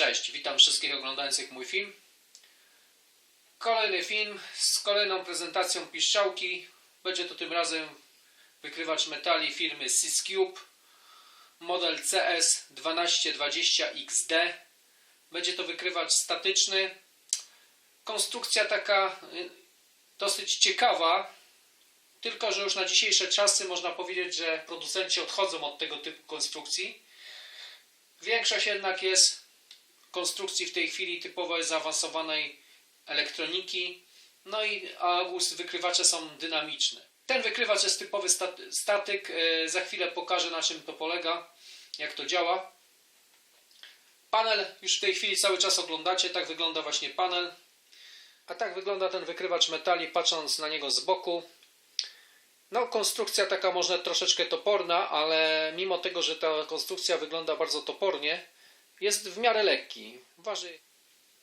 Cześć, witam wszystkich oglądających mój film. Kolejny film z kolejną prezentacją piszczałki. Będzie to tym razem wykrywacz metali firmy Syscube. Model CS1220XD. Będzie to wykrywacz statyczny. Konstrukcja taka y, dosyć ciekawa. Tylko, że już na dzisiejsze czasy można powiedzieć, że producenci odchodzą od tego typu konstrukcji. Większość jednak jest konstrukcji w tej chwili typowej zaawansowanej elektroniki. No i a wykrywacze są dynamiczne. Ten wykrywacz jest typowy stat- statyk. E, Za chwilę pokażę na czym to polega, jak to działa. Panel już w tej chwili cały czas oglądacie. Tak wygląda właśnie panel. A tak wygląda ten wykrywacz metali, patrząc na niego z boku. No, konstrukcja taka może troszeczkę toporna, ale mimo tego, że ta konstrukcja wygląda bardzo topornie, jest w miarę lekki. Waży.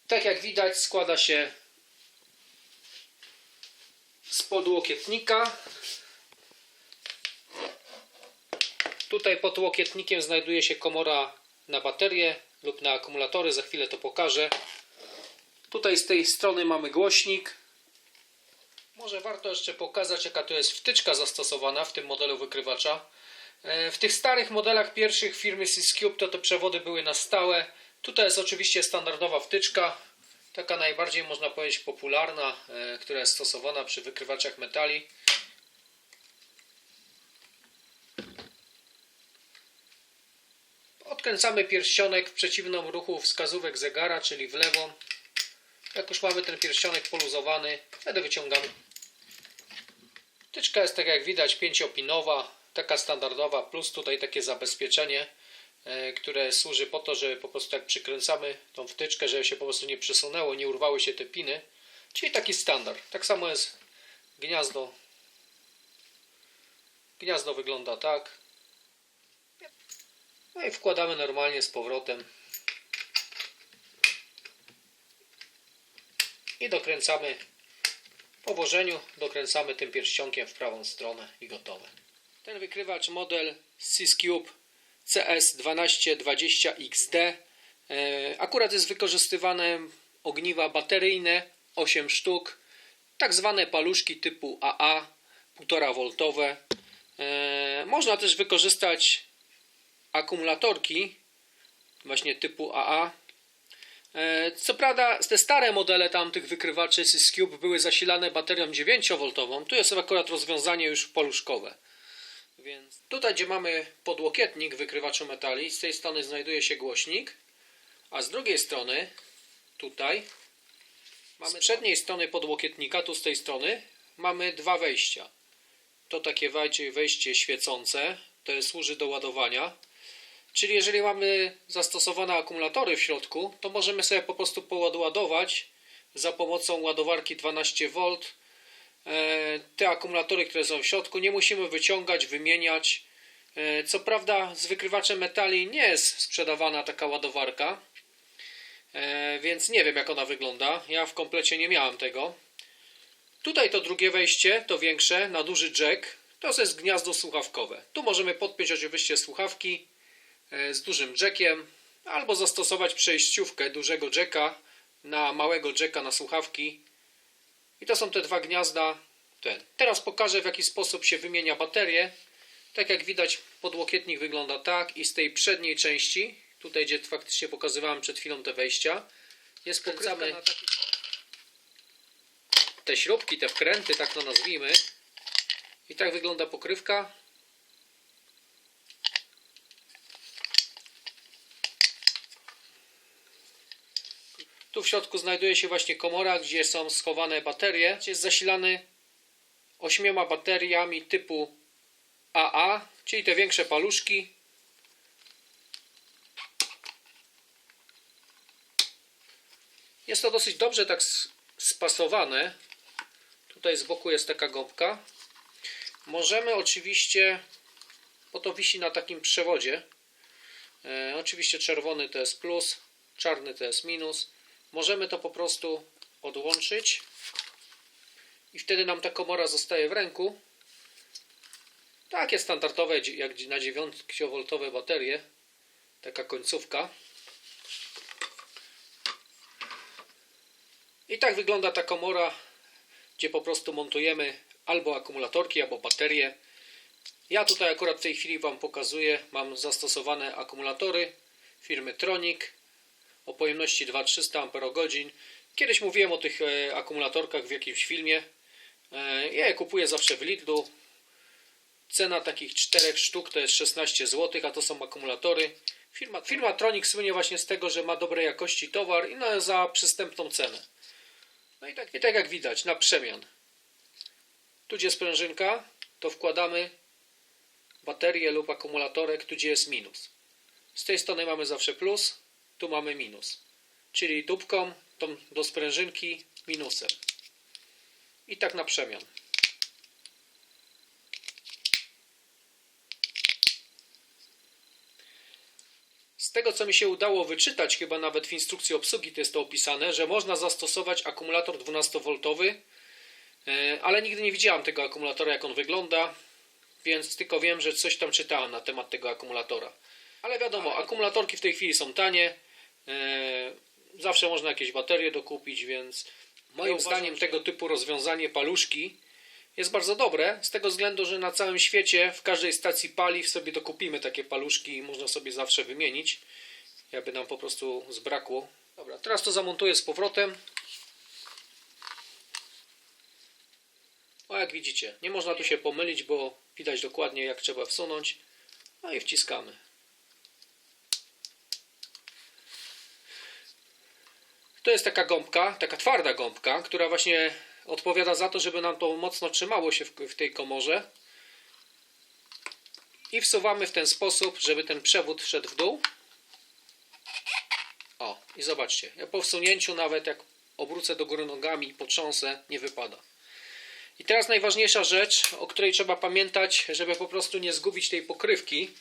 Tak jak widać, składa się z podłokietnika. Tutaj pod łokietnikiem znajduje się komora na baterię lub na akumulatory. Za chwilę to pokażę. Tutaj z tej strony mamy głośnik. Może warto jeszcze pokazać, jaka to jest wtyczka zastosowana w tym modelu wykrywacza. E, W tych starych modelach pierwszych firmy Syscube to te przewody były na stałe. Tutaj jest oczywiście standardowa wtyczka, taka najbardziej można powiedzieć popularna, e, która jest stosowana przy wykrywaczach metali. Odkręcamy pierścionek w przeciwnym ruchu wskazówek zegara, czyli w lewo. Jak już mamy ten pierścionek poluzowany, wtedy wyciągamy. Wtyczka jest tak jak widać pięciopinowa, taka standardowa, plus tutaj takie zabezpieczenie, e, które służy po to, że po prostu jak przykręcamy tą wtyczkę, żeby się po prostu nie przesunęło, nie urwały się te piny. Czyli taki standard. Tak samo jest gniazdo. Gniazdo wygląda tak. No i wkładamy normalnie z powrotem. I dokręcamy po włożeniu dokręcamy tym pierścionkiem w prawą stronę i gotowe. Ten wykrywacz model Syscube CS1220XD e, akurat jest wykorzystywane ogniwa bateryjne 8 sztuk, tak zwane paluszki typu AA 1,5 V. E, Można też wykorzystać akumulatorki właśnie typu AA E, Co prawda, te stare modele tamtych wykrywaczy Syscube były zasilane baterią 9V. Tu jest akurat rozwiązanie już paluszkowe. Więc tutaj, gdzie mamy podłokietnik wykrywaczu metali, z tej strony znajduje się głośnik, a z drugiej strony, tutaj, mamy z przedniej strony podłokietnika, tu z tej strony, mamy dwa wejścia. To takie wejście, świecące, to służy do ładowania. Czyli jeżeli mamy zastosowane akumulatory w środku, to możemy sobie po prostu poładować za pomocą ładowarki 12V e, te akumulatory, które są w środku. Nie musimy wyciągać, wymieniać. E, Co prawda z wykrywaczem metali nie jest sprzedawana taka ładowarka, e, więc nie wiem jak ona wygląda. Ja w komplecie nie miałem tego. Tutaj to drugie wejście, to większe, na duży jack. To jest gniazdo słuchawkowe. Tu możemy podpiąć oczywiście słuchawki e, z dużym jackiem, albo zastosować przejściówkę dużego jacka na małego jacka na słuchawki. I to są te dwa gniazda. Ten. Teraz pokażę w jaki sposób się wymienia baterię. Tak jak widać podłokietnik wygląda tak i z tej przedniej części, tutaj gdzie faktycznie pokazywałem przed chwilą te wejścia, jest pokręcamy te śrubki, te wkręty, tak to nazwijmy. I tak wygląda pokrywka. Tu w środku znajduje się właśnie komora, gdzie są schowane baterie. Jest zasilany ośmioma bateriami typu AA, czyli te większe paluszki. Jest to dosyć dobrze tak spasowane. Tutaj z boku jest taka gąbka. Możemy oczywiście, bo to wisi na takim przewodzie. E, oczywiście czerwony to jest plus, czarny to jest minus. Możemy to po prostu odłączyć i wtedy nam ta komora zostaje w ręku. Takie standardowe, jak na 9V baterie. Taka końcówka. I tak wygląda ta komora, gdzie po prostu montujemy albo akumulatorki, albo baterie. Ja tutaj akurat w tej chwili Wam pokazuję, mam zastosowane akumulatory firmy Tronic o pojemności 2300 Ah. Kiedyś mówiłem o tych e, akumulatorkach w jakimś filmie. E, ja je kupuję zawsze w Lidlu. Cena takich czterech sztuk to jest 16 zł, a to są akumulatory. Firma, firma Tronic słynie właśnie z tego, że ma dobrej jakości towar i no, za przystępną cenę. No i tak, i tak jak widać, na przemian. Tu gdzie jest sprężynka, to wkładamy baterię lub akumulatorek, tu gdzie jest minus. Z tej strony mamy zawsze plus, tu mamy minus. Czyli dupką tą do sprężynki minusem. I tak na przemian. Z tego co mi się udało wyczytać, chyba nawet w instrukcji obsługi to jest to opisane, że można zastosować akumulator 12V, e, ale nigdy nie widziałem tego akumulatora jak on wygląda, więc tylko wiem, że coś tam czytałem na temat tego akumulatora. Ale wiadomo, akumulatorki w tej chwili są tanie, zawsze można jakieś baterie dokupić, więc moim uważam, zdaniem tego typu rozwiązanie paluszki jest bardzo dobre, z tego względu, że na całym świecie, w każdej stacji paliw sobie dokupimy takie paluszki i można sobie zawsze wymienić, jakby nam po prostu zbrakło. Dobra, teraz to zamontuję z powrotem. O, jak widzicie, nie można tu się pomylić, bo widać dokładnie jak trzeba wsunąć. No i wciskamy. To jest taka gąbka, taka twarda gąbka, która właśnie odpowiada za to, żeby nam to mocno trzymało się w, w tej komorze. I wsuwamy w ten sposób, żeby ten przewód szedł w dół. O, i zobaczcie, ja po wsunięciu nawet jak obrócę do góry nogami, potrząsę, nie wypada. I teraz najważniejsza rzecz, o której trzeba pamiętać, żeby po prostu nie zgubić tej pokrywki.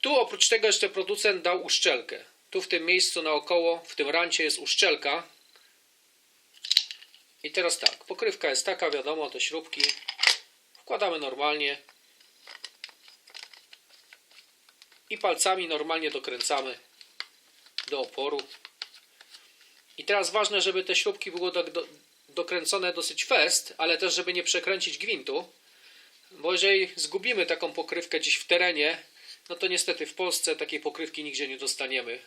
Tu oprócz tego jeszcze producent dał uszczelkę. Tu w tym miejscu naokoło, w tym rancie jest uszczelka. I teraz tak, pokrywka jest taka, wiadomo, te śrubki wkładamy normalnie i palcami normalnie dokręcamy do oporu. I teraz ważne, żeby te śrubki były do, do, dokręcone dosyć fest, ale też żeby nie przekręcić gwintu, bo jeżeli zgubimy taką pokrywkę gdzieś w terenie, no to niestety w Polsce takiej pokrywki nigdzie nie dostaniemy,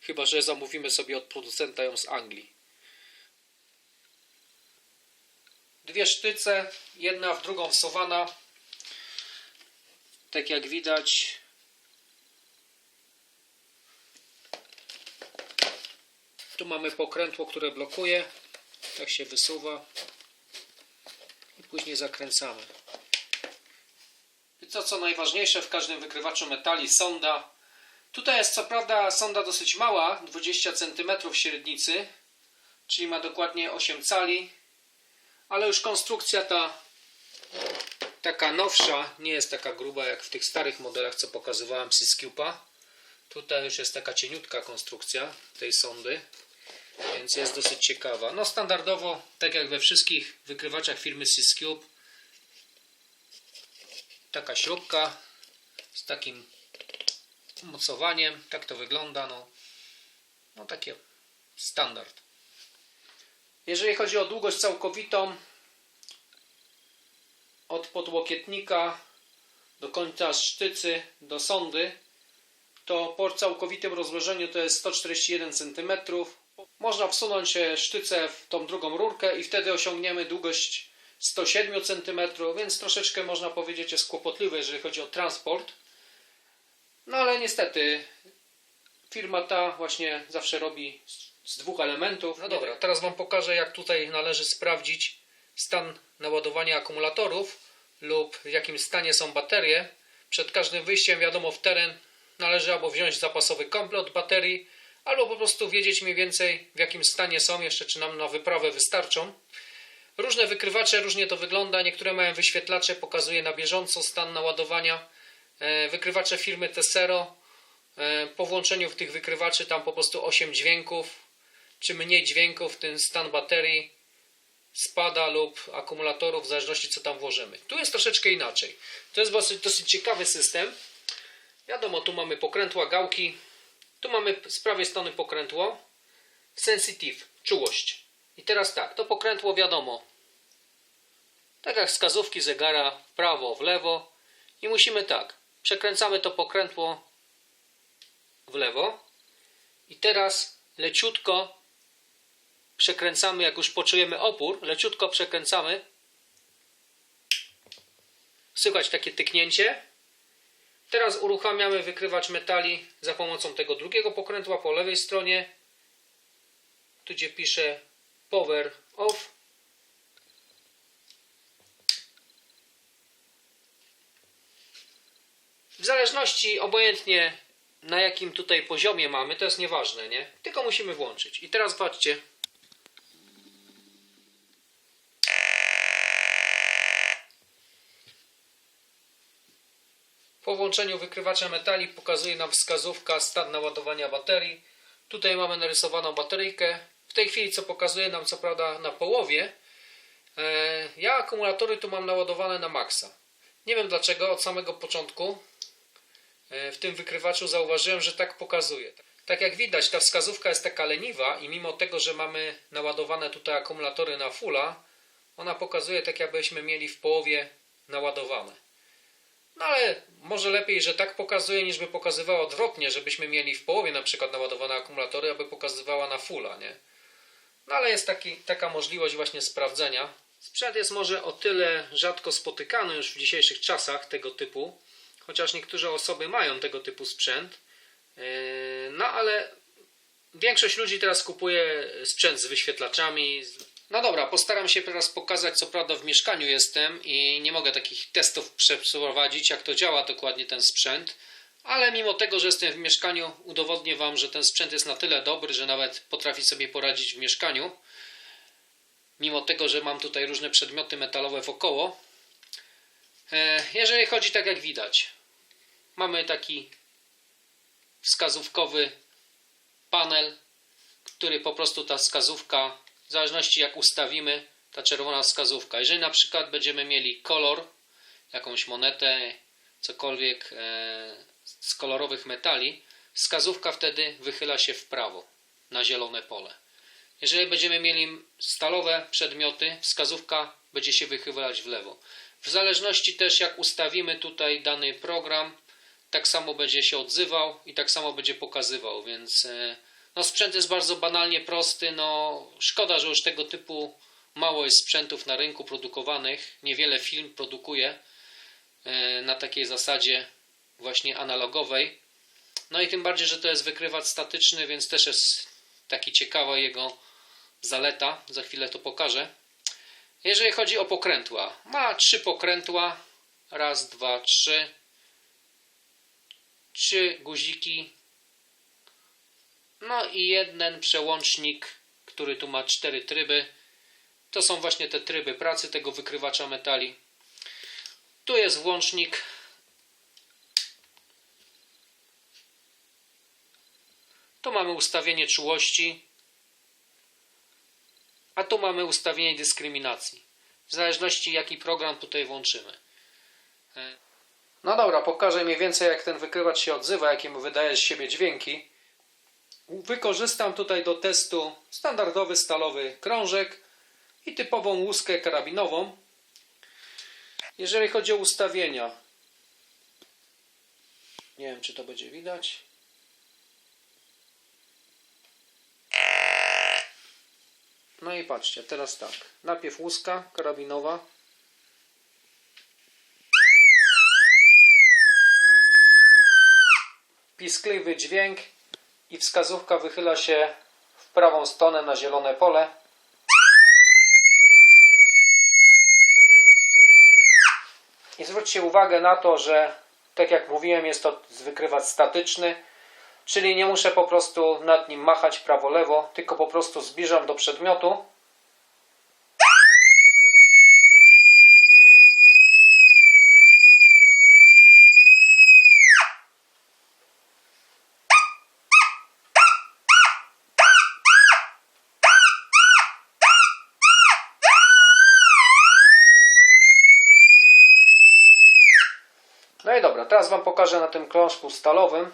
chyba że zamówimy sobie od producenta ją z Anglii. Dwie sztyce, jedna w drugą wsuwana. Tak jak widać. Tu mamy pokrętło, które blokuje. Tak się wysuwa. I później zakręcamy. I co co najważniejsze w każdym wykrywaczu metali, sonda. Tutaj jest co prawda sonda dosyć mała, 20 cm średnicy, czyli ma dokładnie 8 cali, ale już konstrukcja ta taka nowsza, nie jest taka gruba jak w tych starych modelach, co pokazywałem Syscupa. Tutaj już jest taka cieniutka konstrukcja tej sondy, więc jest dosyć ciekawa. No standardowo, tak jak we wszystkich wykrywaczach firmy Syscube, taka śrubka z takim mocowaniem, tak to wygląda, no, no takie standard. Jeżeli chodzi o długość całkowitą, od podłokietnika do końca sztycy do sondy, to po całkowitym rozłożeniu to jest 141 cm. Można wsunąć e, sztycę w tą drugą rurkę i wtedy osiągniemy długość 107 cm, więc troszeczkę można powiedzieć jest kłopotliwe, jeżeli chodzi o transport. No ale niestety firma ta właśnie zawsze robi z- dwóch elementów. No dobra, teraz Wam pokażę jak tutaj należy sprawdzić stan naładowania akumulatorów lub w jakim stanie są baterie. Przed każdym wyjściem wiadomo w teren należy albo wziąć zapasowy komplet baterii, albo po prostu wiedzieć mniej więcej w jakim stanie są, jeszcze czy nam na wyprawę wystarczą. Różne wykrywacze, różnie to wygląda. Niektóre mają wyświetlacze, pokazuje na bieżąco stan naładowania. E, Wykrywacze firmy Tessero, e, po włączeniu w tych wykrywaczy tam po prostu 8 dźwięków, czy mniej dźwięków, ten stan baterii spada lub akumulatorów, w zależności co tam włożymy. Tu jest troszeczkę inaczej. To jest dosyć, dosyć ciekawy system. Wiadomo, tu mamy pokrętła, gałki. Tu mamy z prawej strony pokrętło. sensitive, czułość. I teraz tak, to pokrętło wiadomo. Tak jak wskazówki zegara w prawo, w lewo. I musimy tak, przekręcamy to pokrętło w lewo. I teraz leciutko przekręcamy, jak już poczujemy opór, leciutko przekręcamy. Słychać takie tyknięcie. Teraz uruchamiamy wykrywacz metali za pomocą tego drugiego pokrętła po lewej stronie. Tu gdzie pisze power off. W zależności obojętnie na jakim tutaj poziomie mamy, to jest nieważne, nie? Tylko musimy włączyć. I teraz patrzcie. Po włączeniu wykrywacza metali pokazuje nam wskazówka stan naładowania baterii. Tutaj mamy narysowaną bateryjkę. W tej chwili co pokazuje nam co prawda na połowie. E, Ja akumulatory tu mam naładowane na maksa. Nie wiem dlaczego od samego początku w tym wykrywaczu zauważyłem, że tak pokazuje. Tak jak widać, ta wskazówka jest taka leniwa i mimo tego, że mamy naładowane tutaj akumulatory na fulla, ona pokazuje tak jakbyśmy mieli w połowie naładowane. No ale może lepiej, że tak pokazuje, niż by pokazywała odwrotnie, żebyśmy mieli w połowie na przykład naładowane akumulatory, aby pokazywała na fulla, nie? No ale jest taki, taka możliwość właśnie sprawdzenia. Sprzęt jest może o tyle rzadko spotykany już w dzisiejszych czasach tego typu, chociaż niektóre osoby mają tego typu sprzęt. Yy, No ale większość ludzi teraz kupuje sprzęt z wyświetlaczami. No dobra, postaram się teraz pokazać, co prawda w mieszkaniu jestem i nie mogę takich testów przeprowadzić, jak to działa dokładnie ten sprzęt, ale mimo tego, że jestem w mieszkaniu, udowodnię Wam, że ten sprzęt jest na tyle dobry, że nawet potrafi sobie poradzić w mieszkaniu. Mimo tego, że mam tutaj różne przedmioty metalowe wokoło. E, Jeżeli chodzi tak jak widać, mamy taki wskazówkowy panel, który po prostu ta wskazówka, w zależności jak ustawimy, ta czerwona wskazówka. Jeżeli na przykład będziemy mieli kolor, jakąś monetę, cokolwiek e, z kolorowych metali, wskazówka wtedy wychyla się w prawo na zielone pole. Jeżeli będziemy mieli stalowe przedmioty, wskazówka będzie się wychylać w lewo. W zależności też jak ustawimy tutaj dany program, tak samo będzie się odzywał i tak samo będzie pokazywał, więc e, no, sprzęt jest bardzo banalnie prosty. No, szkoda, że już tego typu mało jest sprzętów na rynku produkowanych. Niewiele firm produkuje e, na takiej zasadzie właśnie analogowej. No i tym bardziej, że to jest wykrywacz statyczny, więc też jest taki ciekawa jego zaleta. Za chwilę to pokażę. Jeżeli chodzi o pokrętła, ma trzy pokrętła. Raz, dwa, trzy. Trzy guziki. No i jeden przełącznik, który tu ma cztery tryby. To są właśnie te tryby pracy tego wykrywacza metali. Tu jest włącznik. Tu mamy ustawienie czułości. A tu mamy ustawienie dyskryminacji. W zależności jaki program tutaj włączymy. No dobra, pokażę mniej więcej jak ten wykrywacz się odzywa, jakie mu wydaje z siebie dźwięki. Wykorzystam tutaj do testu standardowy stalowy krążek i typową łuskę karabinową. Jeżeli chodzi o ustawienia, nie wiem czy to będzie widać. No i patrzcie, teraz tak. Najpierw łuska karabinowa. Piskliwy dźwięk i wskazówka wychyla się w prawą stronę na zielone pole. I zwróćcie uwagę na to, że tak jak mówiłem, jest to wykrywacz statyczny, czyli nie muszę po prostu nad nim machać prawo-lewo, tylko po prostu zbliżam do przedmiotu. No i dobra, teraz Wam pokażę na tym krążku stalowym.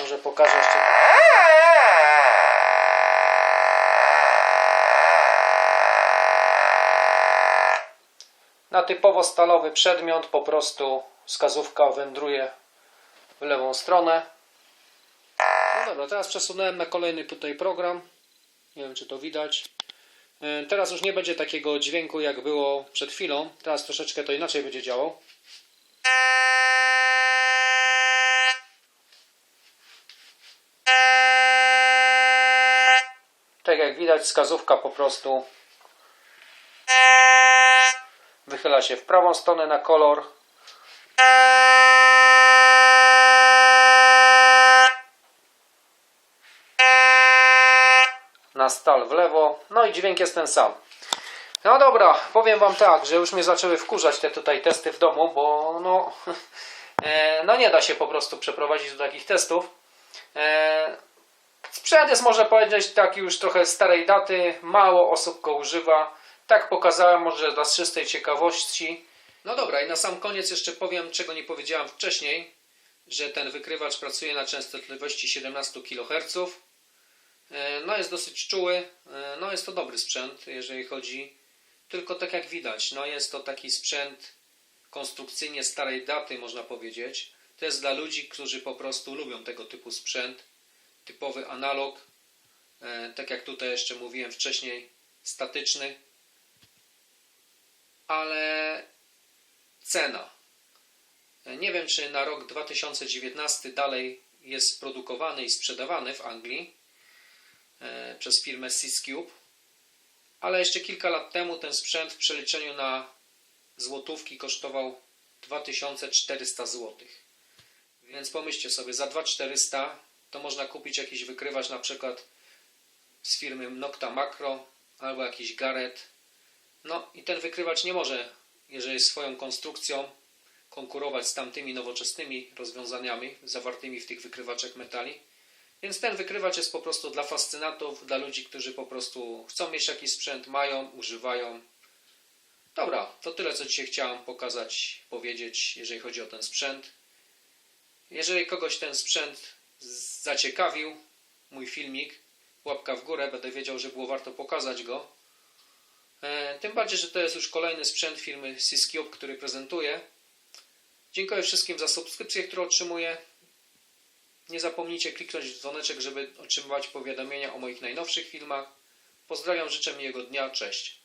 Może pokażę jeszcze... Na typowo stalowy przedmiot po prostu wskazówka wędruje w lewą stronę. No dobra, teraz przesunąłem na kolejny tutaj program. Nie wiem, czy to widać. E, Teraz już nie będzie takiego dźwięku, jak było przed chwilą. Teraz troszeczkę to inaczej będzie działał. Tak jak widać, wskazówka po prostu wychyla się w prawą stronę na kolor. Na stal w lewo. No i dźwięk jest ten sam. No dobra, powiem wam tak, że już mnie zaczęły wkurzać te tutaj testy w domu, bo no, e, no nie da się po prostu przeprowadzić do takich testów. E, Sprzęt jest, można powiedzieć, taki już trochę starej daty, mało osób go używa. Tak pokazałem, może dla czystej ciekawości. No dobra, i na sam koniec jeszcze powiem, czego nie powiedziałem wcześniej, że ten wykrywacz pracuje na częstotliwości 17 kHz. E, No jest dosyć czuły, e, no jest to dobry sprzęt, jeżeli chodzi, tylko tak jak widać, no jest to taki sprzęt konstrukcyjnie starej daty, można powiedzieć. To jest dla ludzi, którzy po prostu lubią tego typu sprzęt typowy analog, e, tak jak tutaj jeszcze mówiłem wcześniej, statyczny, ale cena. Nie wiem, czy na rok 2019 dalej jest produkowany i sprzedawany w Anglii e, przez firmę Syscube, ale jeszcze kilka lat temu ten sprzęt w przeliczeniu na złotówki kosztował 2400 zł. Więc pomyślcie sobie, za 2400 to można kupić jakiś wykrywacz na przykład z firmy Nocta Macro albo jakiś Garrett. No i ten wykrywacz nie może, jeżeli swoją konstrukcją, konkurować z tamtymi nowoczesnymi rozwiązaniami zawartymi w tych wykrywaczach metali. Więc ten wykrywacz jest po prostu dla fascynatów, dla ludzi, którzy po prostu chcą mieć jakiś sprzęt, mają, używają. Dobra, to tyle, co dzisiaj chciałem pokazać, powiedzieć, jeżeli chodzi o ten sprzęt. Jeżeli kogoś ten sprzęt zaciekawił, mój filmik, łapka w górę, będę wiedział, że było warto pokazać go. E, tym bardziej, że to jest już kolejny sprzęt firmy Syscube, który prezentuję. Dziękuję wszystkim za subskrypcję, którą otrzymuję. Nie zapomnijcie kliknąć w dzwoneczek, żeby otrzymywać powiadomienia o moich najnowszych filmach. Pozdrawiam, życzę miłego dnia, cześć.